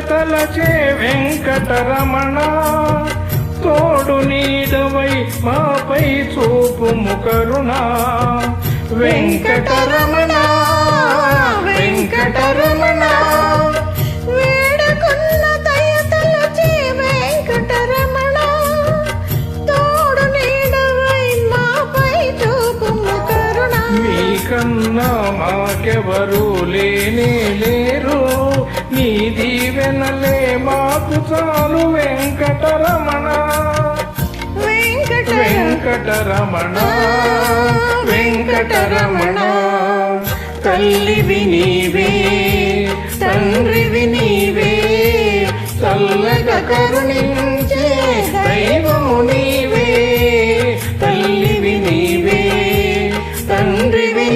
దయతలచే వెంకటరమణ. తోడు నీడవై మాపై చూపుము కరుణ. వెంకటరమణ వెంకటరమణ. వేడుకున్న దయతలచే వెంకటరమణ. చాలు వెంకటరమణ. వెంకట వెంకటరమణ. వెంకటరమణ. తల్లివి నీవే తండ్రివి నీవే చల్లగ కరుణించే దైవము నీవే. తల్లివి నీవే తండ్రివి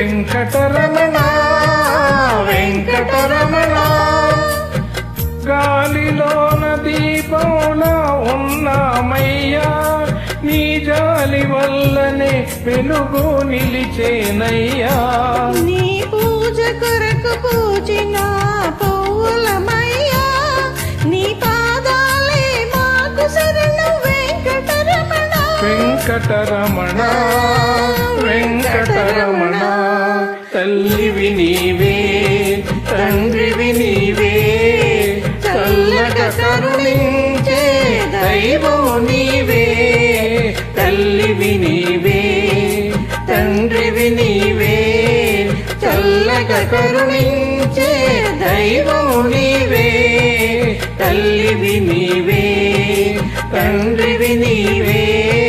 వెంకటరమణ వెంకటరమణ. గాలిలోన దీపంలా ఉన్నామయ్యా నీ జాలి వల్లనే వెలుగు నిలిచేనయ్యా. నీ పూజ కొరకు పూజిన నీ పాదాలే మాకు శరణు వెంకటరమణ. వెంకటరమణ. వెంకటరమణ. తల్లివి నీవే తండ్రివి నీవే. చల్లగా కరుణించే దైవము నీవే. తల్లివి నీవే తండ్రివి నీవే. చల్లగా కరుణించే దైవము నీవే. తల్లివి నీవే తండ్రివి నీవే.